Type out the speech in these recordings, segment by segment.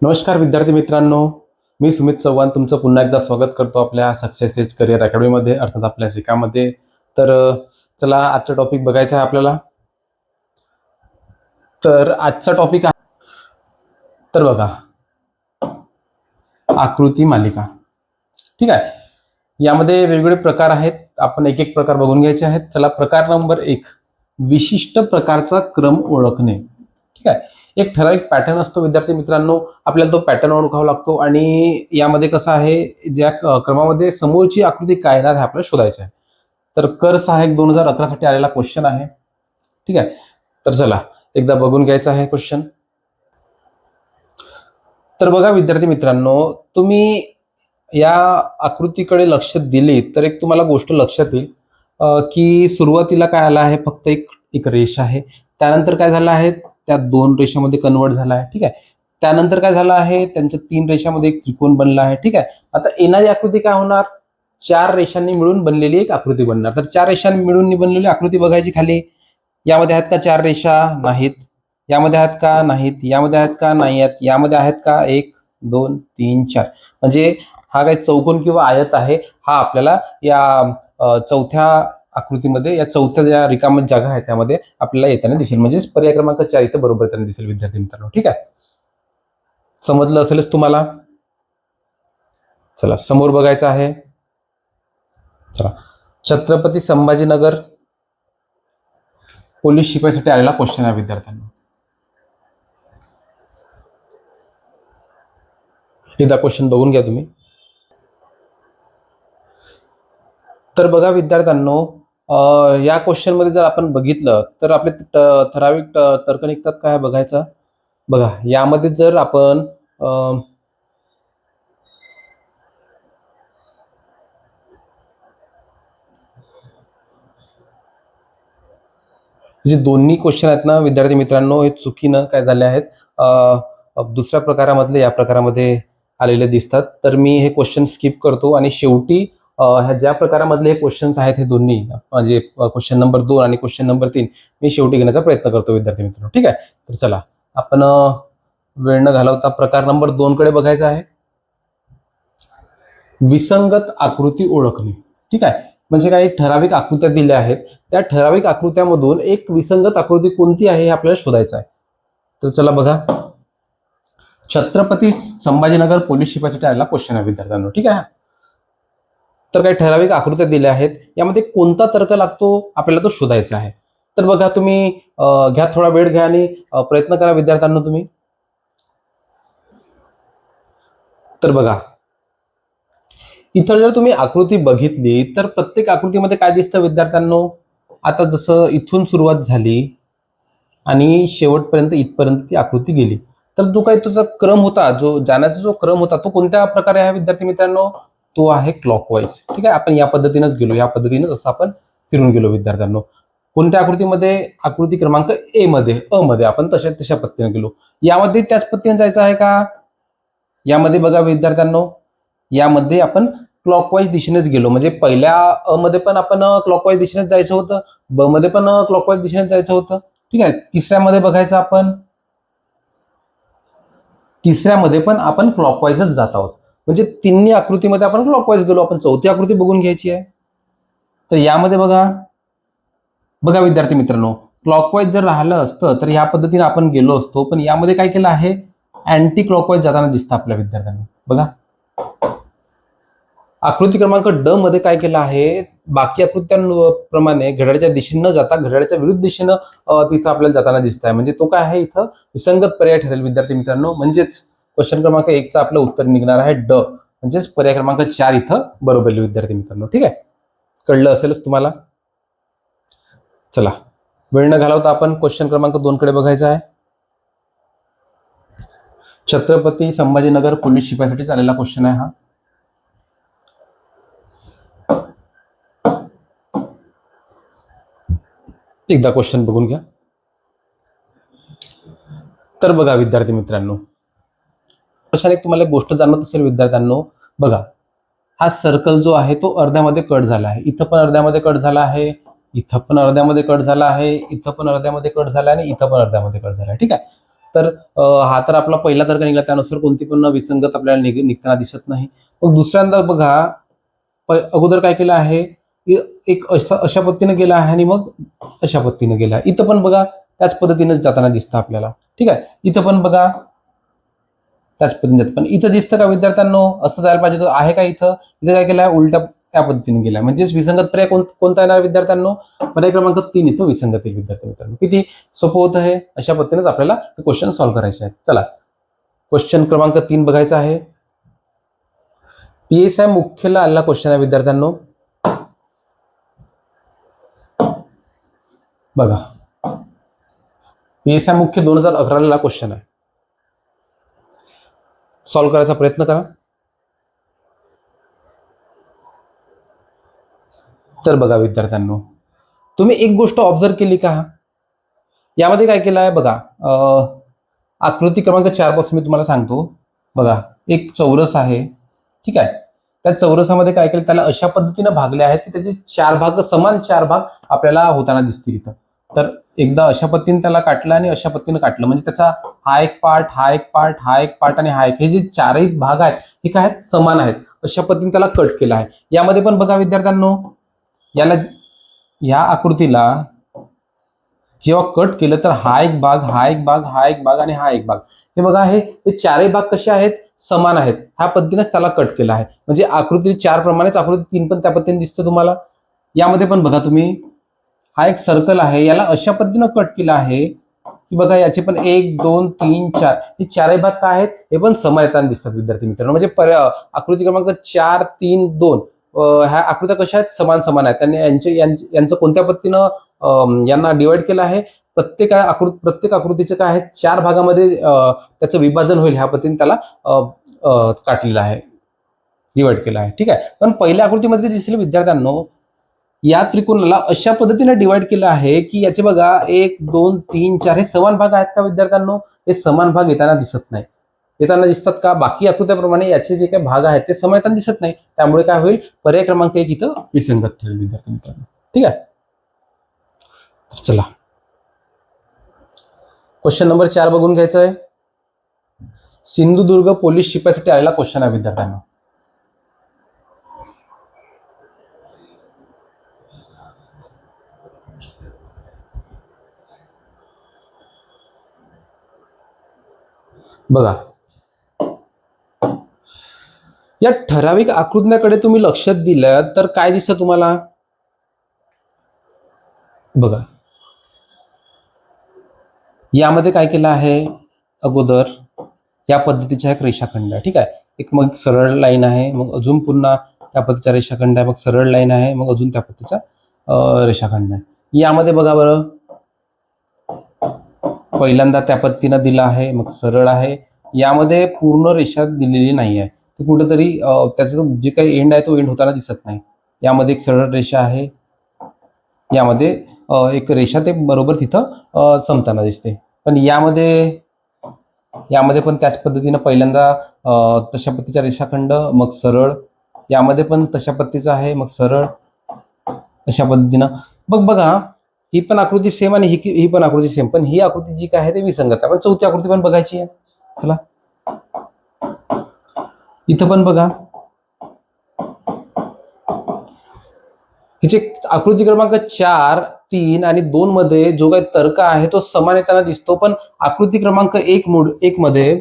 नमस्कार विद्यार्थी मित्रांनो मी सुमित चव्हाण. तुमचं पुन्हा एकदा स्वागत करतो आपल्या सक्सेस एज करिअर अकॅडमीमध्ये अर्थात आपल्या शिकामध्ये. तर चला आजचा टॉपिक बघायचा आहे आपल्याला. तर आजचा टॉपिक आहे तर बघा. आकृती मालिका. ठीक आहे? यामध्ये वेगवेगळे प्रकार आहेत. आपण एक एक प्रकार बघून घ्यायचे आहेत. चला प्रकार नंबर एक. विशिष्ट प्रकारचा क्रम ओळखणे. ठीक आहे? एक ठराविक पॅटर्न असतो विद्यार्थी मित्रांनो. आपल्याला तो पॅटर्न ओळखावा लागतो आणि यामध्ये कसं आहे ज्या क्रमामध्ये समोरची आकृती काय येणार आहे आपल्याला शोधायचं आहे. तर कर सहायक दोन हजार अकरा साठी आलेला क्वेश्चन आहे. ठीक आहे? तर चला एकदा बघून घ्यायचा आहे क्वेश्चन तर बघा विद्यार्थी मित्रांनो तुम्ही या आकृतीकडे लक्ष दिले तर एक तुम्हाला गोष्ट लक्षात येईल. की सुरुवातीला काय आलं आहे फक्त एक एक रेष आहे. त्यानंतर काय झालं आहे त्या दोन रेषामध्ये कन्वर्ट झाला आहे ठीक आहे? त्यानंतर काय झालं आहे? त्यांच्या तीन रेषामध्ये एक त्रिकोण बनला आहे ठीक आहे? आता येणारी आकृती काय होणार? चार रेषांनी मिळून बनलेली एक आकृती बनणार. तर चार रेषांनी मिळून बनलेली आकृती बघायची खाली. यामध्ये आहेत का चार रेषा? नाहीत. यामध्ये आहेत का? नाहीत. यामध्ये आहेत का? नाही आहेत यामध्ये आहेत का? एक दोन तीन चार. म्हणजे हा काही चौकोन किंवा आयत आहे. हा आपल्याला या चौथ्या आकृतीमध्ये या चौथ्या ज्या रिकाम जागा आहेत त्यामध्ये आपल्याला येताना दिसेल. म्हणजेच पर्याय क्रमांक चार इथं बरोबर येताना दिसेल विद्यार्थी मित्रांनो. ठीक आहे? समजलं असेलच तुम्हाला? चला समोर बघायचं आहे. चला. छत्रपती संभाजीनगर पोलीस शिपाईसाठी आलेला क्वेश्चन आहे विद्यार्थ्यांना. एकदा क्वेश्चन बघून घ्या तुम्ही. तर बघा विद्यार्थ्यांनो या क्वेश्चनमध्ये जर आपण बघितलं तर आपले ठराविक तर्क निघतात काय बघायचं? बघा यामध्ये जर आपण जे दोन्ही क्वेश्चन आहेत ना विद्यार्थी मित्रांनो हे चुकीनं काय झाले आहेत. दुसऱ्या प्रकारामधले या प्रकारामध्ये आलेले दिसतात. तर मी हे क्वेश्चन स्किप करतो आणि शेवटी ह्या ज्या प्रकारामधले हे क्वेश्चन्स आहेत हे दोन्ही म्हणजे क्वेश्चन नंबर दोन आणि क्वेश्चन नंबर तीन मी शेवटी घेण्याचा प्रयत्न करतो विद्यार्थी मित्रांनो ठीक आहे? तर चला आपण वेळ न घालवता प्रकार नंबर दोन कडे बघायचा आहे. विसंगत आकृती ओळखणे ठीक आहे? म्हणजे काही ठराविक आकृत्या दिल्या आहेत. त्या ठराविक आकृत्यामधून एक विसंगत आकृती कोणती आहे हे आपल्याला शोधायचं आहे. तर चला बघा. छत्रपती संभाजीनगर पोलीस शिपाईसाठी आलेला क्वेश्चन आहे विद्यार्थ्यांना ठीक आहे? तर काही ठराविक आकृत्या दिल्या आहेत. यामध्ये कोणता तर्क लागतो आपल्याला तो शोधायचा आहे. तर बघा तुम्ही घ्या थोडा वेळ घ्या आणि प्रयत्न करा विद्यार्थ्यांना तुम्ही. तर बघा. इथं जर तुम्ही आकृती बघितली तर प्रत्येक आकृतीमध्ये काय दिसतं विद्यार्थ्यांनो? आता जसं इथून सुरुवात झाली आणि शेवटपर्यंत इथपर्यंत ती आकृती गेली. तर जो काही तुझा क्रम होता जो जाण्याचा जो क्रम होता तो कोणत्या प्रकारे आहे विद्यार्थी मित्रांनो? तो आहे क्लॉकवाईज ठीक आहे? आपण या पद्धतीनेच गेलो. या पद्धतीनेच असं आपण फिरून गेलो विद्यार्थ्यांनो. कोणत्या आकृतीमध्ये? आकृती क्रमांक ए मध्ये अ मध्ये आपण तशा तशा पद्धतीने गेलो. यामध्ये त्याच पद्धतीने जायचं आहे का? यामध्ये बघा विद्यार्थ्यांनो. यामध्ये आपण क्लॉकवाईज दिशेनेच गेलो. म्हणजे पहिल्या अ मध्ये पण आपण क्लॉकवाईज दिशेनेच जायचं होतं. ब मध्ये पण क्लॉकवाईज दिशेनेच जायचं होतं. ठीक आहे? तिसऱ्यामध्ये बघायचं आपण. तिसऱ्यामध्ये पण आपण क्लॉकवाईजच जात आहोत. म्हणजे तिन्ही आकृतीमध्ये आपण क्लॉकवाईज गेलो आपण चौथी आकृती बघून घ्यायची आहे. तर यामध्ये बघा बघा विद्यार्थी मित्रांनो क्लॉकवाईज जर राहिलं असतं तर ह्या पद्धतीने आपण गेलो असतो पण यामध्ये काय केलं आहे? अँटी क्लॉकवाईज जाताना दिसतं आपल्या विद्यार्थ्यांना. बघा. आकृती क्रमांक ड मध्ये काय केलं आहे? बाकी आकृत्यांप्रमाणे घड्याळ्याच्या दिशेने न जाता घड्याळ्याच्या विरुद्ध दिशेनं तिथं आपल्याला जाताना दिसत आहे म्हणजे तो काय आहे इथं? विसंगत पर्याय ठरेल विद्यार्थी मित्रांनो. म्हणजेच क्वेश्चन क्रमांक एकचं आपलं उत्तर निघणार आहे ड. म्हणजेच पर्याय क्रमांक चार इथं बरोबर विद्यार्थी मित्रांनो ठीक आहे? कळलं असेलच तुम्हाला? चला वेळ न घालवता आपण क्वेश्चन क्रमांक दोन कडे बघायचा आहे. छत्रपती संभाजीनगर पोलीस शिपाईसाठी आलेला क्वेश्चन आहे हा. एकदा क्वेश्चन बघून घ्या. तर बघा विद्यार्थी मित्रांनो प्रश्न एक तुम्हाला गोष्ट जाणवत असेल विद्यार्थ्यांनो बघा हा सर्कल जो आहे तो अर्ध्यामध्ये कट झाला आहे. इथं पण अर्ध्यामध्ये कट झाला आहे इथं पण अर्ध्यामध्ये कट झाला आहे इथं पण अर्ध्यामध्ये कट झाला आहे आणि इथं पण अर्ध्यामध्ये कट झाला आहे. ठीक आहे? तर हा तर आपला पहिला तर्क निघाला. त्यानुसार कोणती पण विसंगत आपल्याला निघ- निघताना दिसत नाही. मग दुसऱ्यांदा बघा प- अगोदर काय केलं आहे? एक अशा अशा पद्धतीनं गेला आहे आणि मग अशा पद्धतीनं गेला आहे. इथं पण बघा त्याच पद्धतीनं जाताना दिसतं आपल्याला. ठीक आहे? इथं पण बघा त्याच पद्धतीने जातं पण इथं दिसतं का विद्यार्थ्यांनो? असं जायला पाहिजे तर आहे का इथं? इथं काय केलं आहे उलट्या त्या पद्धतीने गेलाय म्हणजेच विसंगत पर्याय कोण कोणता येणार विद्यार्थ्यांनो? पर्याय क्रमांक तीन इथं विसंगत एक विद्यार्थी मित्रांनो. किती? सोपं होतं हे? अशा पद्धतीनेच आपल्याला क्वेश्चन सॉल्व्ह करायचे आहेत. चला. क्वेश्चन क्रमांक तीन बघायचा आहे. पीएसआय मुख्यला आलेला क्वेश्चन आहे विद्यार्थ्यांनो. बघा. पीएसआय मुख्य दोन हजार अकराला क्वेश्चन आहे. सॉल्व्ह करायचा प्रयत्न करा. तर बघा विद्यार्थ्यांनो तुम्ही एक गोष्ट ऑब्झर्व केली का? यामध्ये काय केलं आहे बघा आकृती क्रमांक चारपासून मी तुम्हाला सांगतो. बघा एक चौरस आहे ठीक आहे? त्या चौरसामध्ये काय केलं त्याला अशा पद्धतीनं भागले आहेत की त्याचे चार भाग समान चार भाग आपल्याला होताना दिसतील इथं. तर एकदा अशा पद्धतीने त्याला काटलं आणि अशा पद्धतीने काटलं. म्हणजे त्याचा हा एक पार्ट हा एक पार्ट हा एक पार्ट आणि हा एक. हे जे चारही भाग आहेत हे काय आहेत? समान आहेत. अशा पद्धतीने त्याला कट केला आहे. यामध्ये पण बघा विद्यार्थ्यांनो याला या आकृतीला जेव्हा कट केलं तर हा एक भाग हा एक भाग हा एक भाग आणि हा एक भाग. हे बघा हे चारही भाग कसे आहेत? समान आहेत. ह्या पद्धतीनेच त्याला कट केला आहे. म्हणजे आकृती चार प्रमाणेच आकृती तीन पण त्या पद्धतीने दिसतं तुम्हाला. यामध्ये पण बघा तुम्ही. हा एक सर्कल आहे. याला अशा पद्धतीनं कट केला आहे की बघा याचे पण एक दोन तीन चार. हे चारही भाग काय आहेत? हे पण समान येताना दिसतात विद्यार्थी मित्रांनो. म्हणजे पर आकृती क्रमांक चार तीन दोन. ह्या आकृत्या कशा आहेत? समान समान आहेत. त्यांनी यांचे यांचं कोणत्या पद्धतीनं यांना डिवाइड केलं आहे? प्रत्येक आकृती प्रत्येक आकृतीचे काय आहे चार भागामध्ये त्याचं विभाजन होईल ह्या पद्धतीने त्याला काटलेलं आहे. डिवाइड केलं आहे. ठीक आहे? पण पहिल्या आकृतीमध्ये दिसेल विद्यार्थ्यांनो या त्रिकोणाला अशा पद्धतीने डिवाइड केलं आहे की याचे बघा एक दोन तीन चार हे समान भाग आहेत का विद्यार्थ्यांनो? हे समान भाग येताना दिसत नाही. येताना दिसतात का? बाकी आकृत्याप्रमाणे याचे जे काही भाग आहेत ते समान येताना दिसत नाही. त्यामुळे काय होईल? पर्याय क्रमांक एक इथं विसंगत ठरेल विद्यार्थी मित्रांनो. ठीक आहे? तर चला. क्वेश्चन नंबर चार बघून घ्यायचं आहे. सिंधुदुर्ग पोलीस शिपायसाठी आलेला क्वेश्चन आहे विद्यार्थ्यांना. बघा. या ठराविक आकृत्याकडे तुम्ही लक्ष दिलं तर काय दिसतं तुम्हाला? बघा. यामध्ये काय केलं आहे? अगोदर या पद्धतीचा एक रेषाखंड ठीक आहे? एक मग सरळ लाईन आहे मग अजून पुन्हा त्या पद्धतीचा रेषाखंड आहे मग सरळ लाईन आहे मग अजून त्या पद्धतीचा रेषाखंड आहे. यामध्ये बघा बरं. पहिल्यांदा त्या पद्धतीनं दिलं आहे मग सरळ आहे. यामध्ये पूर्ण रेषा दिलेली नाही आहे. ती कुठंतरी त्याचं जे काही एंड आहे तो एंड होताना दिसत नाही. यामध्ये एक सरळ रेषा आहे. यामध्ये एक रेषा ते बरोबर तिथं चमताना दिसते. पण यामध्ये यामध्ये पण त्याच पद्धतीनं पहिल्यांदा तशा पद्धतीचा रेषाखंड मग सरळ. यामध्ये पण तशा पद्धतीचं आहे मग सरळ. अशा पद्धतीनं. बघ बघा ही पण आकृती सेम आणि ही ही पण आकृती सेम पण ही आकृती जी काय आहे ते विसंगत आपण पण चौथी आकृती पण बघायची आहे. चला. इथं पण बघा. हिचे आकृती क्रमांक चार तीन आणि दोन मध्ये जो काही तर्क आहे तो समान येताना दिसतो. पण आकृती क्रमांक एक मुड एक मध्ये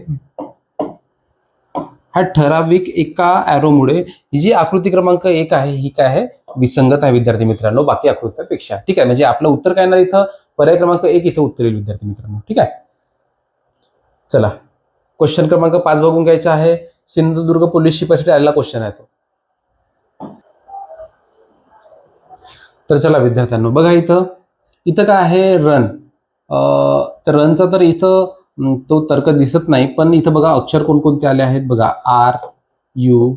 हा ठराविक एका ॲरोमुळे ही जी आकृती क्रमांक एक आहे ही काय आहे? विसंगत आहे विद्यार्थी मित्रांनो बाकी आकृत्यापेक्षा. ठीक आहे म्हणजे आपलं उत्तर काय येणार इथं? पर्याय क्रमांक एक इथं उत्तर येईल विद्यार्थी मित्रांनो. ठीक आहे? चला. क्वेश्चन क्रमांक पाच बघून घ्यायचा आहे. सिंधुदुर्ग पोलीस शिपासाठी आलेला क्वेश्चन आहे तो. तर चला विद्यार्थ्यांनो बघा इथं. इथं काय आहे? रन तर रनचा तर इथं तो तर्क दिसत नाही पण इथं बघा अक्षर कोणकोणते आले आहेत? बघा आर यू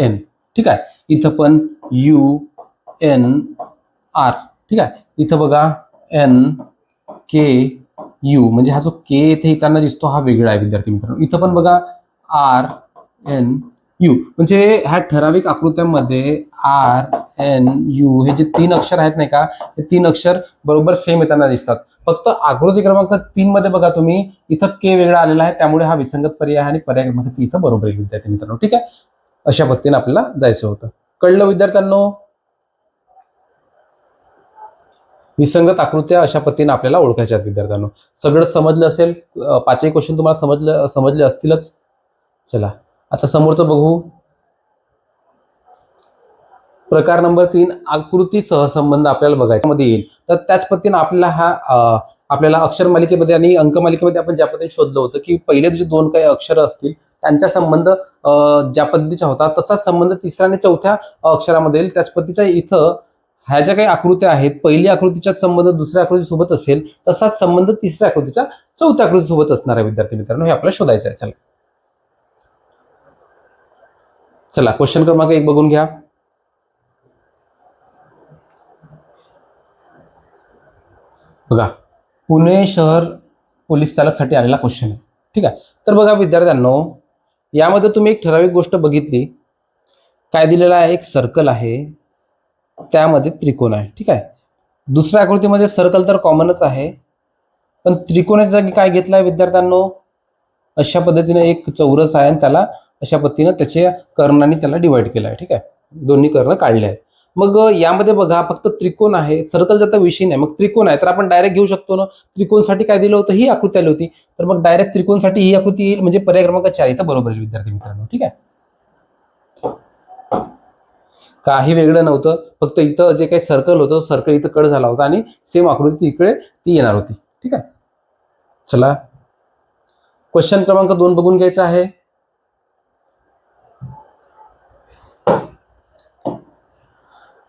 एन ठीक आहे? इथं पण यू एन आर. ठीक आहे? इथं बघा एन के यू. म्हणजे हा जो के इथे येताना दिसतो हा वेगळा आहे विद्यार्थी मित्रांनो. इथं पण बघा आर एन यू. म्हणजे ह्या ठराविक आकृत्यांमध्ये आर एन यू हे जे तीन अक्षर आहेत नाही का हे तीन अक्षर बरोबर सेम येताना दिसतात. फक्त आकृती क्रमांक तीन मध्ये बघा तुम्ही इथं के वेगळा आलेला आहे त्यामुळे हा विसंगत पर्याय आणि पर्याय क्रमांक इथं बरोबर येईल विद्यार्थी मित्रांनो. ठीक आहे? अशा पद्धतीने आपल्याला जायचं होतं. कळलं विद्यार्थ्यांनो? विसंगत आकृत्या अशा पद्धतीने आपल्याला ओळखायच्या आहेत विद्यार्थ्यांनो. सगळं समजलं असेल पाचही क्वेश्चन तुम्हाला समजलं समजले असतीलच. चला आता समोरचं बघू. प्रकार नंबर तीन आकृती सहसंबंध आपल्याला बघायचा मध्ये येईल. तर त्याच पद्धतीने आपल्याला हा आपल्याला अक्षर मालिकेमध्ये आणि अंक मालिकेमध्ये आपण ज्या पद्धतीने शोधलं होतं की पहिले जे दोन काही अक्षर असतील त्यांचा संबंध ज्या पद्धतीचा होता तसाच संबंध तिसऱ्या आणि चौथ्या अक्षरामध्ये येईल. त्याच पद्धतीच्या इथं ह्या ज्या काही आकृत्या आहेत पहिली आकृतीचा संबंध दुसऱ्या आकृतीसोबत असेल तसाच संबंध तिसऱ्या आकृतीच्या चौथ्या आकृतीसोबत असणार आहे विद्यार्थी मित्रांनो. हे आपल्याला शोधायचं आहे. चला. चला क्वेश्चन क्रमांक एक बघून घ्या. बघा पुणे शहर पोलीस चालकसाठी आलेला क्वेश्चन आहे. ठीक आहे? तर बघा विद्यार्थ्यांनो यामध्ये तुम्ही एक ठराविक गोष्ट बघितली. काय दिलेला आहे? एक सर्कल आहे. त्यामध्ये त्रिकोण आहे. ठीक आहे? दुसऱ्या आकृतीमध्ये सर्कल तर कॉमनच आहे. पण त्रिकोणाच्या जागी काय घेतलं आहे विद्यार्थ्यांनो? अशा पद्धतीने एक चौरस आहे आणि त्याला अशा पद्धतीनं त्याच्या कर्णाने त्याला डिवाईड केलं आहे. ठीक आहे? दोन्ही कर्ण काढले आहेत मग यामध्ये बघा फक्त त्रिकोण आहे. सर्कलचा ज्याचा विषय नाही. मग त्रिकोण आहे. तर आपण डायरेक्ट घेऊ शकतो ना? त्रिकोणसाठी काय दिलं होतं? ही आकृती आली होती. तर मग डायरेक्ट त्रिकोणसाठी ही आकृती येईल. म्हणजे पर्याय क्रमांक चार. इथं बरोबर येईल विद्यार्थी मित्रांनो. ठीक आहे? काही वेगळं नव्हतं. फक्त इथं जे काही सर्कल होतं सर्कल इथं कड झाला होता आणि सेम आकृती इकडे ती येणार होती. ठीक आहे? चला. क्वेश्चन क्रमांक दोन बघून घ्यायचा आहे.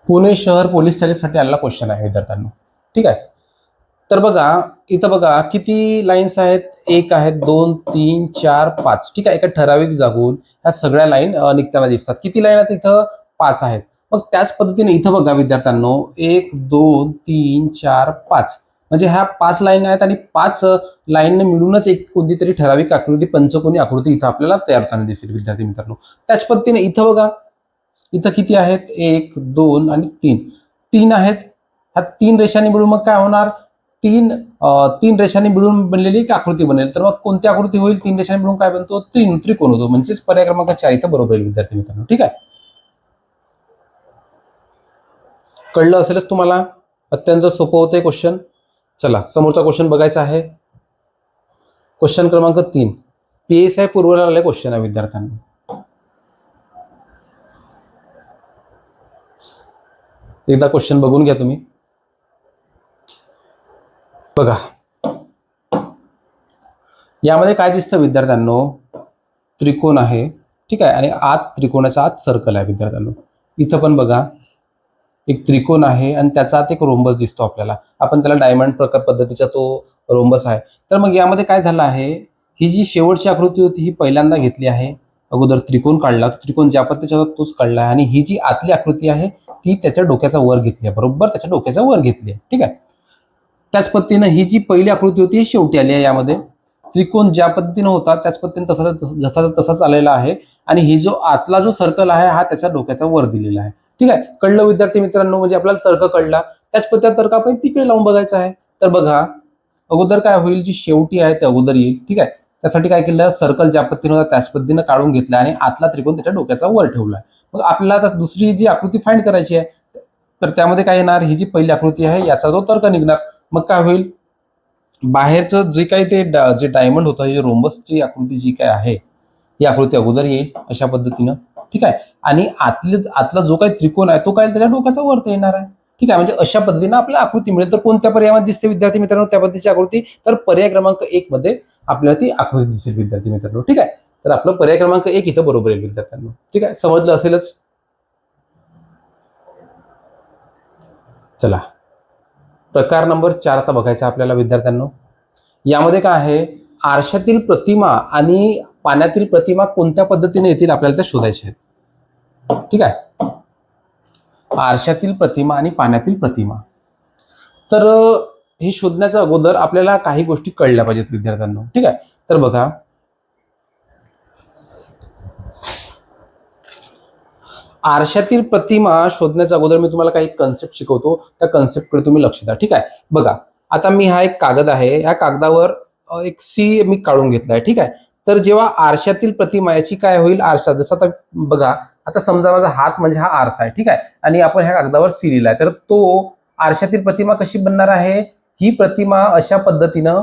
पुणे शहर पोलीस चालीसाठी आलेला क्वेश्चन आहे विद्यार्थ्यांना. ठीक आहे? तर बघा इथं बघा किती लाईन्स आहेत? एक आहेत दोन तीन चार पाच. ठीक आहे? एका ठराविक जागून ह्या सगळ्या लाईन निघताना दिसतात. किती लाईन आहेत इथं? पाच आहेत. मग त्याच पद्धतीने इथं बघा विद्यार्थ्यांनो एक दोन तीन चार पाच. म्हणजे ह्या पाच लाईन आहेत आणि पाच लाईनने मिळूनच एक कोणती तरी ठराविक आकृती पंचकोनी आकृती इथं आपल्याला तयार होताना दिसेल विद्यार्थी मित्रांनो. त्याच पद्धतीने इथं बघा इथं किती आहेत? एक दोन आणि तीन. तीन आहेत. ह्या तीन रेषांनी मिळून मग काय होणार? तीन तीन रेषांनी मिळून बनलेली एक आकृती बनेल. तर मग कोणती आकृती होईल? तीन रेषांनी मिळून काय बनतो? त्रिन त्रिकोण होतो. म्हणजेच पर्याय क्रमांक चार इथं बरोबर येईल विद्यार्थी मित्रांनो. ठीक आहे? कळलं असेलच तुम्हाला? अत्यंत सोपं होतंय क्वेश्चन चला समोरचा क्वेश्चन बघायचा आहे. क्वेश्चन क्रमांक तीन. पी एस आय पूर्वला आलेला क्वेश्चन आहे विद्यार्थ्यांना. एकदा क्वेश्चन बघून घ्या तुम्ही. बघा. यामध्ये काय दिसतं विद्यार्थ्यांनो? त्रिकोण आहे. ठीक आहे? आणि आत त्रिकोणाच्या आत सर्कल आहे विद्यार्थ्यांनो. इथं पण बघा. एक त्रिकोण आहे आणि त्याचा आत एक रोंबस दिसतो आपल्याला. आपण त्याला डायमंड प्रकार पद्धतीचा तो रोंबस आहे. तर मग यामध्ये काय झालं आहे? ही जी शेवटची आकृती होती ही पहिल्यांदा घेतली आहे. अगोदर त्रिकोण काढला तो त्रिकोण ज्या पद्धतीचा होता तोच काढला आहे. आणि ही जी आतली आकृती आहे ती त्याच्या डोक्याचा वर घेतली आहे. बरोबर? त्याच्या डोक्याचा वर घेतली आहे. ठीक आहे? त्याच पद्धतीनं ही जी पहिली आकृती होती ही शेवटी आली आहे यामध्ये. त्रिकोण ज्या पद्धतीनं होता त्याच पद्धतीने तसा जसा तसाच आलेला आहे. आणि ही जो आतला जो सर्कल आहे हा त्याच्या डोक्याचा वर दिलेला आहे. ठीक आहे? कळलं विद्यार्थी मित्रांनो? म्हणजे आपल्याला तर्क कळला. त्याच पद्धतीचा तर्क आपण तिकडे लावून बघायचा आहे. तर बघा अगोदर काय होईल? जी शेवटी आहे ते अगोदर येईल. ठीक आहे? त्यासाठी काय केलं सर्कल ज्या पद्धतीनं होता त्याच पद्धतीनं काढून घेतला आणि आतला त्रिकोण त्याच्या डोक्याचा वर ठेवला. मग आपल्याला आता दुसरी जी आकृती फाइंड करायची आहे तर त्यामध्ये काय येणार? ही जी पहिली आकृती आहे याचा जो तर्क निघणार. मग काय होईल? बाहेरचं जे काही ते जे डायमंड होतं जे रोमसची आकृती जी काय आहे ही आकृती अगोदर येईल अशा पद्धतीनं. ठीक आहे? आणि आतले आतला जो काही त्रिकोण आहे तो काय त्याच्या डोक्याचा वरती येणार आहे. ठीक आहे? म्हणजे अशा पद्धतीनं आपल्याला आकृती मिळेल. तर कोणत्या पर्यायामध्ये दिसते विद्यार्थी मित्रांनो? त्या पद्धतीची आकृती. तर पर्याय क्रमांक एक मध्ये आपल्याला ती आकृती दिसेल विद्यार्थी मित्रांनो. ठीक आहे? तर आपलं पर्याय क्रमांक एक इथं बरोबर येईल विद्यार्थ्यांनो. ठीक आहे? समजलं असेलच? चला. प्रकार नंबर चार आता बघायचा आपल्याला विद्यार्थ्यांनो. यामध्ये काय आहे? आरशातील प्रतिमा आणि पाण्यातील प्रतिमा कोणत्या पद्धतीने येतील आपल्याला त्या शोधायच्या आहेत. ठीक आहे? आरशातील प्रतिमा आणि पाण्यातील प्रतिमा. तर हे शोधण्याच्या अगोदर आपल्याला काही गोष्टी कळल्या पाहिजेत विद्यार्थ्यांना. ठीक आहे? तर बघा. आरशातील प्रतिमा शोधण्याच्या अगोदर मी तुम्हाला काही कन्सेप्ट शिकवतो. त्या कन्सेप्टकडे तुम्ही लक्ष द्या. ठीक आहे? बघा. आता मी हा एक कागद आहे. या कागदावर एक सी मी काढून घेतलाय. ठीक आहे? तर जेव्हा आरशातील प्रतिमा याची काय होईल? आरसा जसं आता बघा. आता समजा माझा हात म्हणजे हा आरसा आहे. ठीक आहे? आणि आपण ह्या कागदावर सी लिहिलाय. तर तो आरशातील प्रतिमा कशी बनणार आहे? ही प्रतिमा अशा पद्धतीनं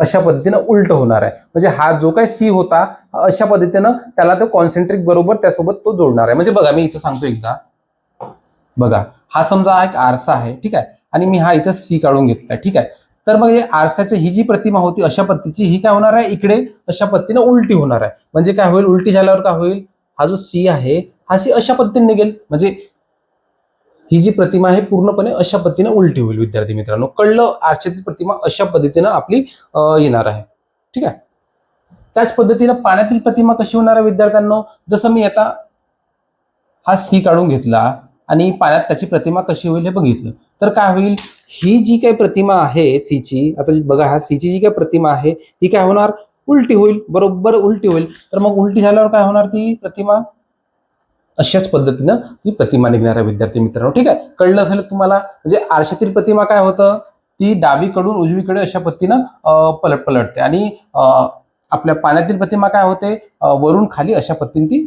अशा पद्धतीनं उलट होणार आहे. म्हणजे हा जो काही सी होता अशा पद्धतीनं त्याला तो कॉन्सेंट्रिक बरोबर त्यासोबत तो जोडणार आहे. म्हणजे बघा मी इथं सांगतो एकदा. बघा हा समजा हा एक आरसा आहे ठीक आहे? आणि मी हा इथं सी काढून घेतला ठीक आहे? तर मग हे आरसाची ही जी प्रतिमा होती अशा पद्धतीची ही काय होणार आहे? इकडे अशा पद्धतीनं उलटी होणार आहे. म्हणजे काय होईल? उलटी झाल्यावर काय होईल? हा जो सी आहे हा सी अशा पद्धतीने निघेल. म्हणजे ही जी प्रतिमा आहे पूर्णपणे अशा पद्धतीने उलटी होईल विद्यार्थी मित्रांनो. कळलं आरशाची प्रतिमा अशा पद्धतीनं आपली येणार आहे. ठीक आहे? त्याच पद्धतीनं पाण्यातील प्रतिमा कशी होणार आहे विद्यार्थ्यांनो? जसं मी आता हा सी काढून घेतला आणि पाण्यात त्याची प्रतिमा कशी होईल हे बघितलं. तर काय होईल? ही जी काही प्रतिमा आहे सीची आता बघा हा सीची जी काही प्रतिमा आहे ही काय होणार? उलटी होईल बरोबर उलटी होईल. तर मग उलटी झाल्यावर काय होणार ती प्रतिमा? अशाच पद्धतीनं ती प्रतिमा निघणार आहे विद्यार्थी मित्रांनो. ठीक आहे? कळलं असेल तुम्हाला? म्हणजे आरशातील प्रतिमा काय होतं? ती डावीकडून उजवीकडे अशा पद्धतीनं पलट पलटते. आणि आपल्या पाण्यातील प्रतिमा काय होते? वरून खाली अशा पद्धतीने ती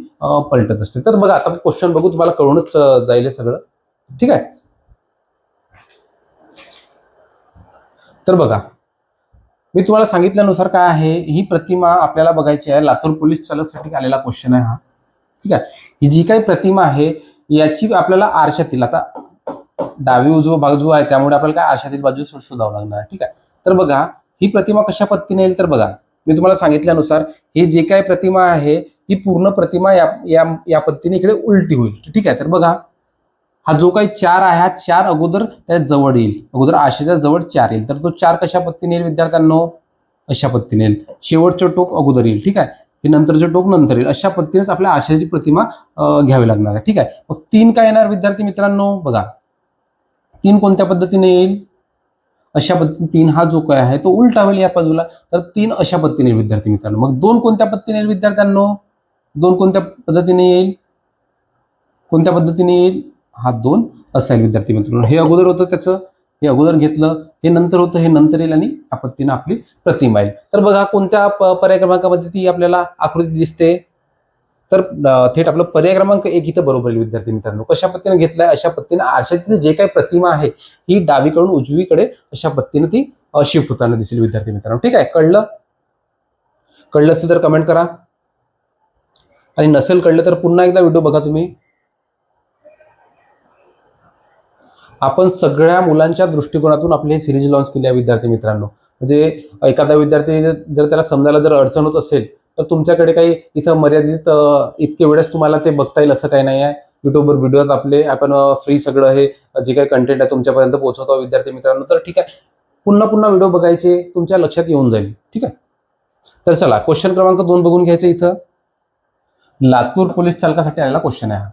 पलटत असते. तर बघा आता क्वेश्चन बघू तुम्हाला कळूनच जाईल सगळं. ठीक आहे? तर बघा मी तुम्हाला सांगितल्यानुसार काय आहे? ही प्रतिमा आपल्याला बघायची आहे. लातूर पोलीस चालकसाठी आलेला क्वेश्चन आहे हा. ठीक आहे? ही जी काही प्रतिमा आहे याची आपल्याला आरशातील आता डावी उजवा बाजू आहे त्यामुळे आपल्याला काय आरशातील बाजू शोधावं लागणार आहे ठीक आहे? तर बघा ही प्रतिमा कशा पद्धतीने येईल तर बघा मी तुम्हाला सांगितल्यानुसार ही जे काय प्रतिमा आहे ही पूर्ण प्रतिमा या या या पद्धतीने इकडे उलटी होईल ठीक आहे? तर बघा हा जो काही चार आहे हा चार अगोदर त्या जवळ येईल अगोदर आशेच्या जवळ चार येईल. तर तो चार कशा पद्धतीने येईल विद्यार्थ्यांनो? अशा पद्धतीने येईल. शेवटचं टोक अगोदर येईल ठीक आहे? हे नंतरचं टोक नंतर येईल अशा पद्धतीनेच आपल्या आशयाची प्रतिमा घ्यावी लागणार आहे. ठीक आहे? मग तीन काय येणार विद्यार्थी मित्रांनो? बघा. तीन कोणत्या पद्धतीने येईल? अशा पद्धतीने तीन हा जो काय आहे तो उलटा होईल या बाजूला. तर तीन अशा पद्धतीने येईल विद्यार्थी मित्रांनो. मग दोन कोणत्या पद्धतीने येईल विद्यार्थ्यांनो? दोन कोणत्या पद्धतीने येईल? कोणत्या पद्धतीने येईल? हा दोन असेल विद्यार्थी मित्रांनो. हे अगोदर होतं त्याचं. हे अगोदर घेतलं हे नंतर होतं हे नंतर येईल आणि आपत्तीनं आपली प्रतिमा येईल. तर बघा कोणत्या प- पर्याय क्रमांकामध्ये ती आपल्याला आकृती दिसते? तर थेट आपलं पर्याय क्रमांक एक इथं बरोबर येईल विद्यार्थी मित्रांनो. कशा पद्धतीने घेतलाय अशा पत्तीनं आरशातील जे काही प्रतिमा आहे ही डावीकडून उजवीकडे अशा पत्तीनं ती शिफ्ट होताना दिसेल विद्यार्थी मित्रांनो. ठीक आहे? कळलं? कळलं असेल तर कमेंट करा. आणि नसेल कळलं तर पुन्हा एकदा व्हिडिओ बघा तुम्ही. आपण सगळ्या मुलांच्या दृष्टिकोनातून आपली ही सिरीज लॉन्च केली आहे विद्यार्थी मित्रांनो. म्हणजे एखादा विद्यार्थी जर त्याला समजायला जर अडचण होत असेल तर तुमच्याकडे काही इथं मर्यादित इतके वेळेस तुम्हाला ते बघता येईल असं काही नाही आहे युट्यूबवर व्हिडिओ आपले आपण फ्री सगळं हे जे काही कंटेंट आहे तुमच्यापर्यंत पोहोचवतो विद्यार्थी मित्रांनो. तर ठीक आहे. पुन्हा पुन्हा व्हिडिओ बघायचे तुमच्या लक्षात येऊन जाईल. ठीक आहे? तर चला क्वेश्चन क्रमांक दोन बघून घ्यायचं इथं. लातूर पोलीस चालकासाठी आलेला क्वेश्चन आहे हा.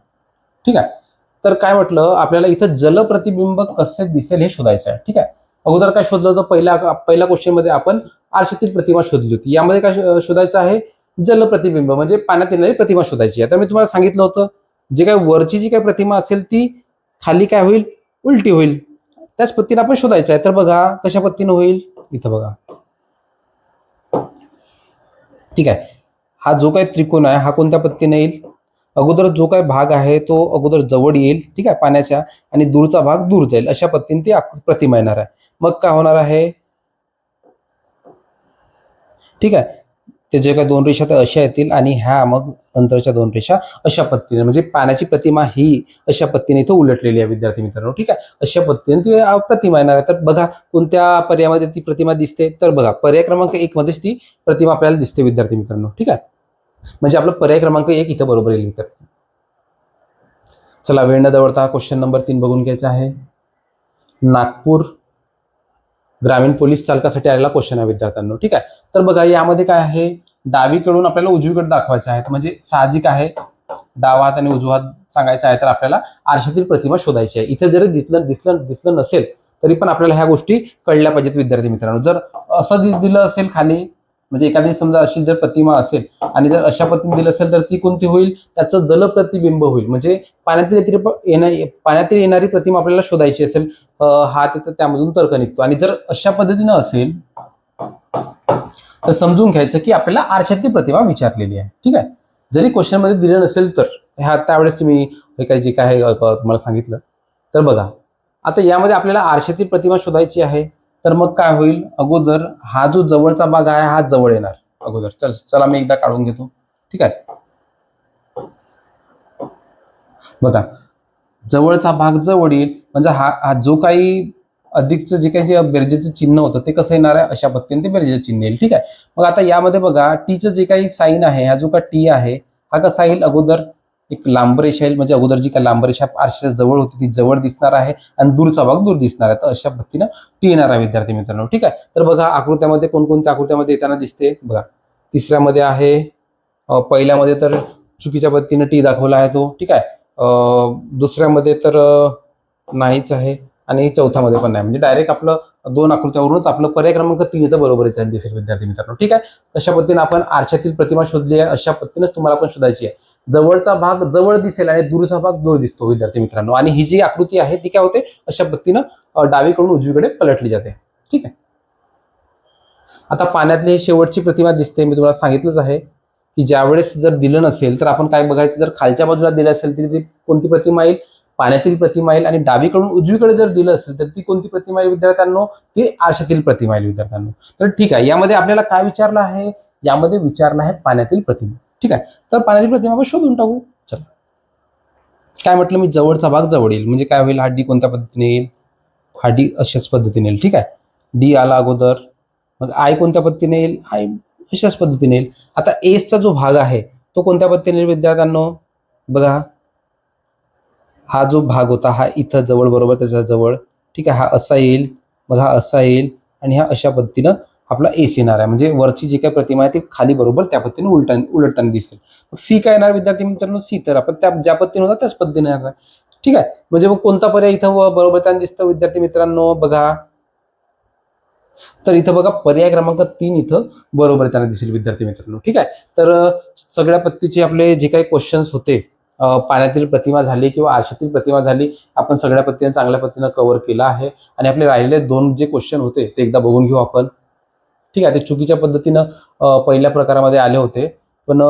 ठीक आहे? तर काय म्हटलं आपल्याला इथं जलप्रतिबिंब कसे दिसेल हे शोधायचं आहे. ठीक आहे? अगोदर काय शोधलं होतं? पहिल्या पहिल्या क्वेश्चनमध्ये आपण आरशातील प्रतिमा शोधली होती. यामध्ये काय शोधायचं आहे? जलप्रतिबिंब म्हणजे पाण्यात येणारी प्रतिमा शोधायची आहे. तर मी तुम्हाला सांगितलं होतं जे काय वरची जी काय प्रतिमा असेल ती खाली काय होईल? उलटी होईल. त्याच पद्धतीने आपण शोधायचं आहे. तर बघा कशा पद्धतीने होईल? इथं बघा. ठीक आहे? हा जो काही त्रिकोण आहे हा कोणत्या पद्धतीने येईल? अगोदर जो काय भाग आहे तो अगोदर जवळ येईल ठीक आहे पाण्याच्या आणि दूरचा भाग दूर जाईल. अशा पद्धतीने ती प्रतिमा येणार आहे. मग काय होणार आहे? ठीक आहे. ते जे काय दोन रेषा त्या अशा येतील आणि ह्या मग नंतरच्या दोन रेषा अशा पद्धतीने म्हणजे पाण्याची प्रतिमा ही अशा पद्धतीने इथं उलटलेली आहे विद्यार्थी मित्रांनो. ठीक आहे? अशा पद्धतीने ती प्रतिमा येणार आहे. तर बघा कोणत्या पर्यायामध्ये ती प्रतिमा दिसते? तर बघा पर्याय क्रमांक एक मध्येच ती प्रतिमा आपल्याला दिसते विद्यार्थी मित्रांनो. ठीक आहे? म्हणजे आपलं पर्याय क्रमांक एक इथं बरोबर येईल तर चला वेळ न दवडता क्वेश्चन नंबर तीन बघून घ्यायचा आहे. नागपूर ग्रामीण पोलीस चालकासाठी आलेला क्वेश्चन आहे विद्यार्थ्यांना ठीक आहे? तर बघा यामध्ये काय आहे? डावीकडून आपल्याला उजवीकडे दाखवायचं आहे. तर म्हणजे साहजिक आहे. डावा हात आणि उजवा हात सांगायचा आहे तर आपल्याला आरशातील प्रतिमा शोधायची आहे. इथे जरी दिसलं दिसलं दिसलं नसेल तरी पण आपल्याला ह्या गोष्टी कळल्या पाहिजेत विद्यार्थी मित्रांनो. जर असं दिलं असेल खाली म्हणजे एखादी समजा अशी जर प्रतिमा असेल आणि जर अशा पद्धतीने दिलं असेल तर ती कोणती होईल? त्याचं जलप्रतिबिंब होईल. म्हणजे पाण्यातील येणारी पाण्यातील येणारी प्रतिमा आपल्याला शोधायची असेल हा तिथं त्यामधून तर्क निघतो. आणि जर अशा पद्धतीनं असेल तर समजून घ्यायचं की आपल्याला आरशातली प्रतिमा विचारलेली आहे. ठीक आहे? जरी क्वेश्चनमध्ये दिलं नसेल तर ह्या त्यावेळेस तुम्ही हे काही जे काय तुम्हाला सांगितलं. तर बघा आता यामध्ये आपल्याला आरशातील प्रतिमा शोधायची आहे. तर मग काय होईल? अगोदर हा जो जवळचा भाग आहे हा जवळ येणार. अगोदर. चल चला मी एकदा काढून घेतो. ठीक आहे? बघा जवळचा भाग जवळ येईल. म्हणजे हा हा जो काही अधिकचं जे काही बेरजेचं चिन्ह होतं ते कसं येणार आहे? अशा पद्धतीने ते बेरजेचं चिन्ह येईल. ठीक आहे? मग आता यामध्ये बघा टीचं जे काही साईन आहे हा जो का टी आहे हा कसा येईल? अगोदर एक लांब रेषा येईल म्हणजे अगोदर जी काय लांब रेषा आरशाच्या जवळ होती ती जवळ दिसणार आहे आणि दूरचा भाग दूर दिसणार आहे. तर अशा पद्धतीनं टी येणार आहे विद्यार्थी मित्रांनो. ठीक आहे? तर बघा आकृत्यामध्ये कोणकोणत्या आकृत्यामध्ये येताना दिसते? बघा तिसऱ्यामध्ये आहे पहिल्यामध्ये तर चुकीच्या पद्धतीनं टी दाखवला आहे तो. ठीक आहे? दुसऱ्यामध्ये तर नाहीच आहे आणि चौथ्यामध्ये पण नाही. म्हणजे डायरेक्ट आपलं दोन आकृत्यावरूनच आपलं पर्याय क्रमांक तीन इथं बरोबर येतात दिसेल विद्यार्थी मित्रांनो. ठीक आहे? अशा पद्धतीने आपण आरशातील प्रतिमा शोधली आहे. अशा पद्धतीनेच तुम्हाला पण शोधायची आहे. जवळचा भाग जवळ दिसेल आणि दूरचा भाग दूर दिसतो विद्यार्थी मित्रांनो. आणि ही जी आकृती आहे ती काय होते? अशा पद्धतीनं डावीकडून उजवीकडे पलटली जाते. ठीक आहे? आता पाण्यातली ही शेवटची प्रतिमा दिसते. मी तुम्हाला सांगितलंच आहे की ज्यावेळेस जर दिलं नसेल तर आपण काय बघायचं? जर खालच्या बाजूला दिलं असेल तरी ती कोणती प्रतिमा येईल? पाण्यातील प्रतिमा येईल. आणि डावीकडून उजवीकडे जर दिलं असेल तर ती कोणती प्रतिमा येईल विद्यार्थ्यांनो? ती आरशातील प्रतिमा येईल विद्यार्थ्यांनो. तर ठीक आहे. यामध्ये आपल्याला काय विचारलं आहे? यामध्ये विचारलं आहे पाण्यातील प्रतिमा. ठीक आहे. तर पाण्यातील प्रतिमा आपण शोधून टाकू. चला. काय म्हटलं? मी जवळचा भाग जवळ येईल. म्हणजे काय होईल? हा डी कोणत्या पद्धतीने येईल? हा डी अशाच पद्धतीने येईल. ठीक आहे. डी आला अगोदर. मग आय कोणत्या पद्धतीने येईल? आय अशाच पद्धतीने येईल. आता एसचा जो भाग आहे तो कोणत्या पद्धतीने येईल विद्यार्थ्यांनो? बघा. हा जो भाग होता हा इथं जवळ बरोबर त्याच्याजवळ. ठीक आहे. हा असा येईल. मग हा असा येईल. आणि हा अशा पद्धतीनं आपला एस येणार आहे. म्हणजे वरची जी काही प्रतिमा आहे ती खाली बरोबर त्या पद्धतीने उलटा उलटताना दिसेल. मग सी काय येणार विद्यार्थी मित्रांनो? सी तर आपण त्या ज्या पद्धतीने होता त्याच पद्धतीने येणार आहे. ठीक आहे? म्हणजे मग कोणता पर्याय इथं व- बरोबर त्यांना दिसतं विद्यार्थी मित्रांनो? बघा. तर इथं बघा पर्याय क्रमांक तीन इथं बरोबर त्यांना दिसेल विद्यार्थी मित्रांनो. ठीक आहे? तर सगळ्या पत्तीचे आपले जे काही क्वेश्चन्स होते पाण्यातील प्रतिमा झाली किंवा आरशातील प्रतिमा झाली आपण सगळ्या पद्धतीने चांगल्या पद्धतीनं कव्हर केलं आहे. आणि आपले राहिलेले दोन जे क्वेश्चन होते ते एकदा बघून घेऊ आपण. ठीक आहे ते चुकीच्या पद्धतीनं पहिल्या प्रकारामध्ये आले होते. पण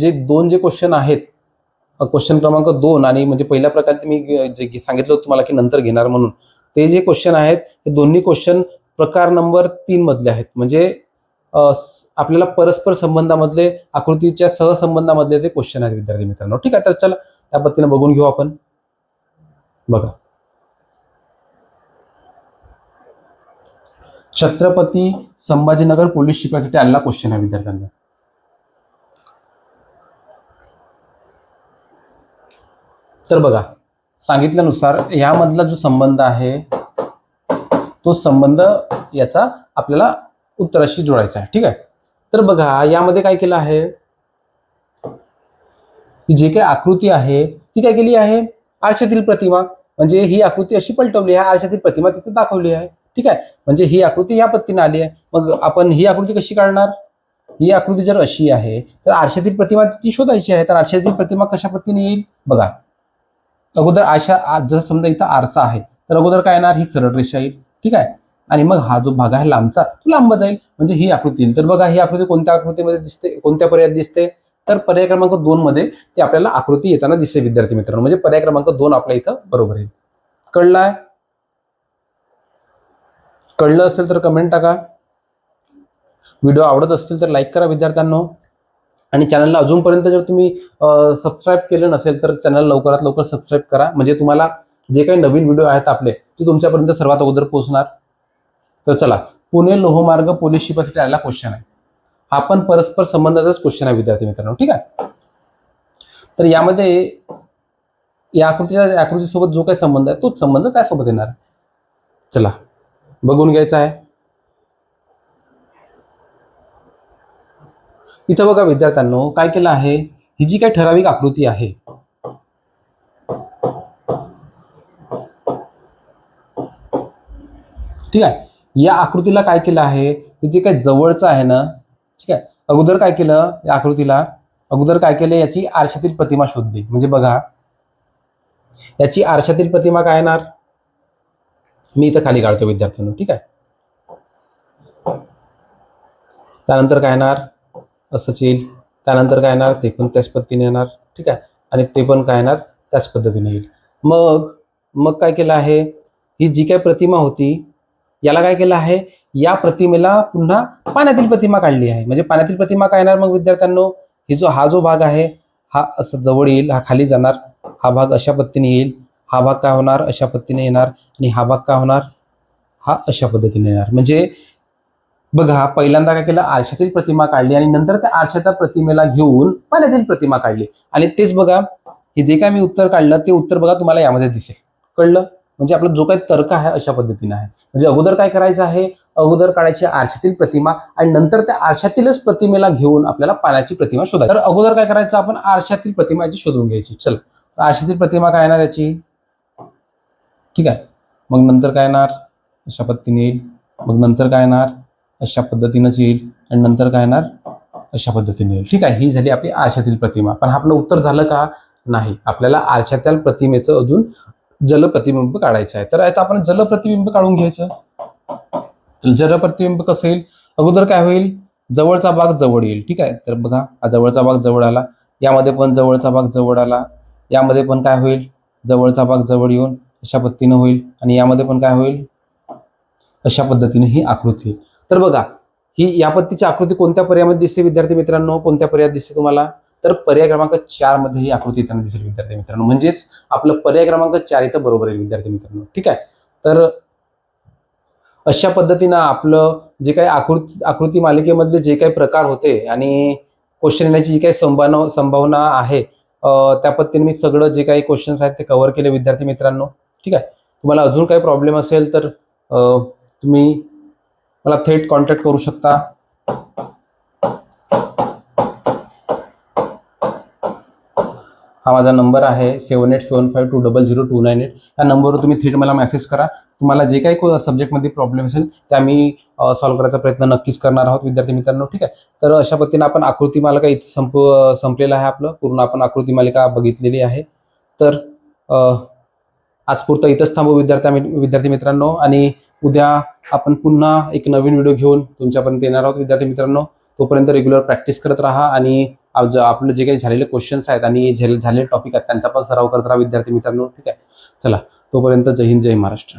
जे दोन जे क्वेश्चन आहेत क्वेश्चन क्रमांक दोन आणि म्हणजे पहिल्या प्रकारचे मी जे सांगितलं होतं तुम्हाला की नंतर घेणार म्हणून ते जे क्वेश्चन आहेत ते दोन्ही क्वेश्चन प्रकार नंबर तीन मधले आहेत. म्हणजे आपल्याला परस्पर संबंधामधले आकृतीच्या सहसंबंधामधले ते क्वेश्चन आहेत विद्यार्थी मित्रांनो. ठीक आहे तर चला त्या पद्धतीने बघून घेऊ आपण. बघा. छत्रपती संभाजीनगर पोलीस शिपायासाठी आलेला क्वेश्चन आहे विद्यार्थ्यांना. तर बघा सांगितल्यानुसार यामधला जो संबंध आहे तो संबंध याचा आपल्याला उत्तराशी जोडायचा आहे. ठीक आहे? तर बघा यामध्ये काय केलं आहे? जे काही आकृती आहे ती काय केली आहे? आरशातील प्रतिमा. म्हणजे ही आकृती अशी पलटवली आहे आरशातील प्रतिमा तिथे दाखवली आहे. ठीक आहे? म्हणजे ही आकृती या पद्धतीने आली आहे. मग आपण ही आकृती कशी काढणार? ही आकृती जर अशी आहे तर आरशातील प्रतिमा ती शोधायची आहे. तर आरशातील प्रतिमा कशा पद्धतीने येईल? बघा. अगोदर आशा जर समजा इथं आरसा आहे तर अगोदर काय येणार? ही सरळ रेषा येईल. ठीक आहे? आणि मग हा जो भाग आहे लांबचा तो लांब जाईल. म्हणजे ही आकृती येईल. तर बघा ही आकृती कोणत्या आकृतीमध्ये दिसते? कोणत्या पर्यायात दिसते? तर पर्याय क्रमांक दोन मध्ये ती आपल्याला आकृती येताना दिसते विद्यार्थी मित्रांनो. म्हणजे पर्याय क्रमांक दोन आपल्या इथं बरोबर येईल. कळलाय? कळलं असेल तर कमेंट टाका. व्हिडिओ आवडत असतील तर लाईक करा विद्यार्थ्यांनो. आणि चॅनलला अजूनपर्यंत जर तुम्ही सबस्क्राईब केलं नसेल तर चॅनल लवकरात लवकर सबस्क्राईब करा. म्हणजे तुम्हाला जे काही नवीन व्हिडिओ आहेत आपले ते तुमच्यापर्यंत सर्वात अगोदर पोहोचणार. तर चला पुणे लोहमार्ग पोलीस शिपासाठी आलेला क्वेश्चन आहे. हा पण परस्पर संबंधाचाच क्वेश्चन आहे विद्यार्थी मित्रांनो ठीक आहे? तर यामध्ये या आकृतीच्या या आकृतीसोबत जो काही संबंध आहे तोच संबंध त्यासोबत येणार आहे. चला. बघून घ्यायचं आहे. इथं बघा विद्यार्थ्यांनो काय केलं आहे? ही जी काही ठराविक आकृती आहे ठीक आहे? या आकृतीला काय केलं आहे? जे काही जवळचं आहे ना ठीक आहे? अगोदर काय केलं या आकृतीला? अगोदर काय केलं? याची आरशातील प्रतिमा शोधली. म्हणजे बघा याची आरशातील प्रतिमा काय येणार? मी इथं खाली काढतो विद्यार्थ्यांना ठीक आहे? त्यानंतर काय येणार? असंच येईल. त्यानंतर काय येणार? ते पण त्याच पद्धतीने येणार ठीक आहे? आणि ते पण काय येणार? त्याच पद्धतीने येईल. मग मग काय केलं आहे? ही जी काय प्रतिमा होती याला काय केलं आहे? या प्रतिमेला पुन्हा पाण्यातील प्रतिमा काढली आहे. म्हणजे पाण्यातील प्रतिमा काय येणार मग विद्यार्थ्यांनो? ही जो हा जो भाग आहे हा असं जवळ येईल हा खाली जाणार. हा भाग अशा पद्धतीने येईल. हा भाग काय होणार? अशा पद्धतीने येणार आणि हा भाग काय होणार? हा अशा पद्धतीने येणार. म्हणजे बघा पहिल्यांदा काय केलं? आरशातील प्रतिमा काढली आणि नंतर त्या आरशाच्या प्रतिमेला घेऊन पाण्यातील प्रतिमा काढली. आणि तेच बघा हे जे काय मी उत्तर काढलं ते उत्तर बघा तुम्हाला यामध्ये दिसेल. कळलं? म्हणजे आपला जो काही तर्क आहे अशा पद्धतीने आहे. म्हणजे अगोदर काय करायचं आहे? अगोदर काढायची आरशातील प्रतिमा आणि नंतर त्या आरशातीलच प्रतिमेला घेऊन आपल्याला पाण्याची प्रतिमा शोधायची. तर अगोदर काय करायचं? आपण आरशातील प्रतिमा याची शोधून घ्यायची. चल. आरशातील प्रतिमा काय येणार याची? ठीक आहे. मग नंतर काय येणार? अशा पद्धतीने येईल. मग नंतर काय येणार? अशा पद्धतीनंच येईल. आणि नंतर काय येणार? अशा पद्धतीने येईल. ठीक आहे. ही झाली आपली आरशातील प्रतिमा. पण आपलं उत्तर झालं का? नाही. आपल्याला आरशातील प्रतिमेचं अजून जलप्रतिबिंब काढायचं आहे. तर आता आपण जलप्रतिबिंब काढून घ्यायचं. तर जलप्रतिबिंब कसं येईल? अगोदर काय होईल? जवळचा भाग जवळ येईल. ठीक आहे. तर बघा हा जवळचा भाग जवळ आला. यामध्ये पण जवळचा भाग जवळ आला. यामध्ये पण काय होईल? जवळचा भाग जवळ येऊन अशा पद्धतीनं होईल आणि यामध्ये पण काय होईल? अशा पद्धतीने ही आकृती तर बघा ही या पद्धतीची आकृती कोणत्या पर्यायामध्ये दिसते विद्यार्थी मित्रांनो? कोणत्या पर्यायात दिसते तुम्हाला? तर पर्याय क्रमांक चारमध्ये ही आकृती येताना दिसेल विद्यार्थी मित्रांनो. म्हणजेच आपलं पर्याय क्रमांक चार इथं बरोबर आहे विद्यार्थी मित्रांनो. ठीक आहे? तर अशा पद्धतीनं आपलं जे काही आकृती आकृती मालिकेमधले जे काही प्रकार होते आणि क्वेश्चन येण्याची जी काही संभावना संभावना आहे त्या पद्धतीने मी सगळं जे काही क्वेश्चन्स आहेत ते कव्हर केले विद्यार्थी मित्रांनो. ठीक आहे? तुम्हाला अजून काही प्रॉब्लेम असेल तर तुम्ही मला थेट कॉन्टॅक्ट करू शकता. हा माझा नंबर आहे seven eight seven five two double zero two nine eight या नंबरवर तुम्ही थेट मला मेसेज करा. तुम्हाला जे काही सब्जेक्टमध्ये प्रॉब्लेम असेल त्या मी सॉल्व करायचा प्रयत्न नक्कीच करणार आहोत विद्यार्थी मित्रांनो ठीक आहे? तर अशा पद्धतीने आपण आकृती मालिका इथे संप संपलेलं आहे आपलं. पूर्ण आपण आकृती मालिका बघितलेली आहे. तर आज पुरतं इथंच थांबू विद्यार्थ्या विद्यार्थी मित्रांनो. आणि उद्या आपण पुन्हा एक नवीन व्हिडिओ घेऊन तुमच्यापर्यंत येणार आहोत. विद्यार्थी मित्रांनो तोपर्यंत रेग्युलर प्रॅक्टिस करत राहा आणि ज- आपलं जे काही झालेले क्वेश्चन्स आहेत आणि झालेले टॉपिक आहेत त्यांचा पण सराव करत राहा विद्यार्थी मित्रांनो. ठीक आहे? चला तोपर्यंत जय हिंद जय महाराष्ट्र.